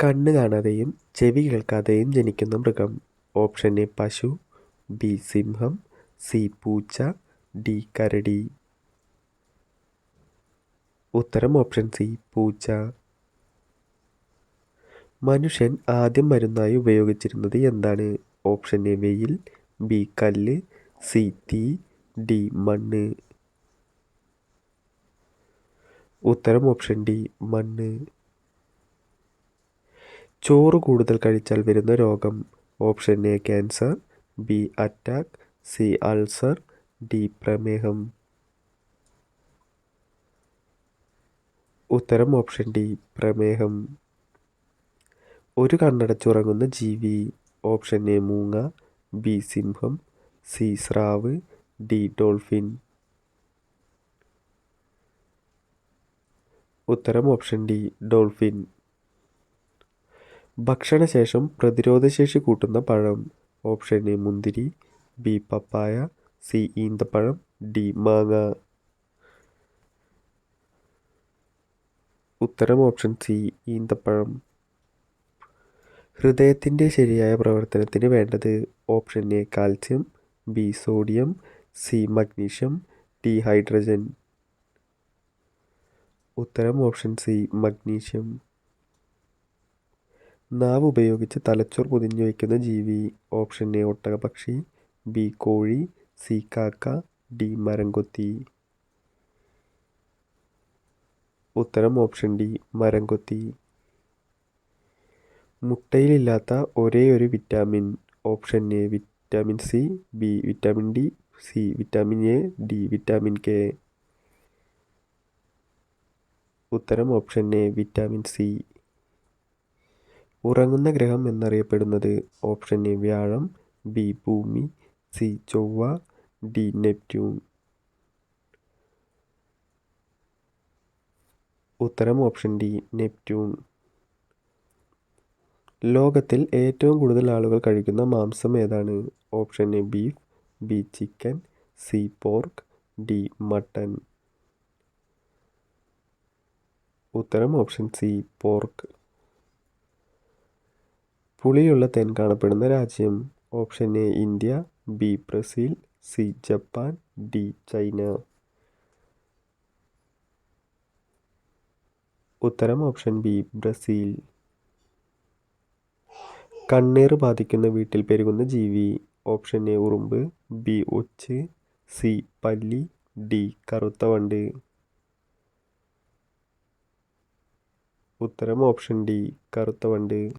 കണ്ണ് കാണാതെയും ചെവി കേൾക്കാതെയും ജനിക്കുന്ന മൃഗം. ഓപ്ഷൻ എ പശു ബി സിംഹം സി പൂച്ച ഡി കരടി. ഉത്തരം ഓപ്ഷൻ സി പൂച്ച. മനുഷ്യൻ ആദ്യം മരുന്നായി ഉപയോഗിച്ചിരുന്നത് എന്താണ്? ഓപ്ഷൻ എ വെയിൽ ബി കല്ല് സി തീ ഡി മണ്ണ്. ഉത്തരം ഓപ്ഷൻ ഡി മണ്ണ്. ചോറ് കൂടുതൽ കഴിച്ചാൽ വരുന്ന രോഗം option A cancer B attack C ulcer D പ്രമേഹം. ഉത്തരം ഓപ്ഷൻ ഡി പ്രമേഹം. ഒരു കണ്ണടച്ചുറങ്ങുന്ന ജീവി ഓപ്ഷൻ എ മൂങ്ങ ബി സിംഹം സി സ്രാവ് ഡി ഡോൾഫിൻ. ഉത്തരം ഓപ്ഷൻ ഡി ഡോൾഫിൻ. ഭക്ഷണശേഷം പ്രതിരോധശേഷി കൂട്ടുന്ന പഴം. ഓപ്ഷൻ എ മുന്തിരി ബി പപ്പായ സി ഈന്തപ്പഴം ഡി മാങ്ങ. ഉത്തരം ഓപ്ഷൻ സി ഈന്തപ്പഴം. ഹൃദയത്തിന്റെ ശരിയായ പ്രവർത്തനത്തിന് വേണ്ടത് option A calcium B sodium C magnesium D hydrogen. ഉത്തരം ഓപ്ഷൻ സി മഗ്നീഷ്യം. നാവ് ഉപയോഗിച്ച് തലച്ചോർ പൊതിഞ്ഞു വയ്ക്കുന്ന ജീവി. ഓപ്ഷൻ എ ഒട്ടകപ്പക്ഷി. ബി കോഴി. സി കാക്ക. ഡി മരംകൊത്തി. ഉത്തരം ഓപ്ഷൻ ഡി മരംകൊത്തി. മുട്ടയിലില്ലാത്ത ഒരേ ഒരു vitamin. Option A vitamin C. B vitamin D. C vitamin A. D vitamin K. ഉത്തരം ഓപ്ഷൻ എ വിറ്റാമിൻ സി. ഉറങ്ങുന്ന ഗ്രഹം എന്നറിയപ്പെടുന്നത് ഓപ്ഷൻ എ വ്യാഴം ബി ഭൂമി സി ചൊവ്വ ഡി നെപ്റ്റ്യൂൺ. ഉത്തരം ഓപ്ഷൻ ഡി നെപ്റ്റ്യൂൺ. ലോകത്തിൽ ഏറ്റവും കൂടുതൽ ആളുകൾ കഴിക്കുന്ന മാംസം ഏതാണ്? Option A beef B chicken C pork D mutton. ഉത്തരം ഓപ്ഷൻ സി പോർക്ക്. പുളിയുള്ള തേൻ കാണപ്പെടുന്ന രാജ്യം option A India B Brazil C Japan D China. ഉത്തരം ഓപ്ഷൻ ബി ബ്രസീൽ. കണ്ണീർ ബാധിക്കുന്ന വീട്ടിൽ പെരുകുന്ന ജീവി ഓപ്ഷൻ എ ഉറുമ്പ് ബി ഒച്ച് സി പല്ലി ഡി കറുത്ത വണ്ട്. ഉത്തരം ഓപ്ഷൻ ഡി കറുത്ത വണ്ട്.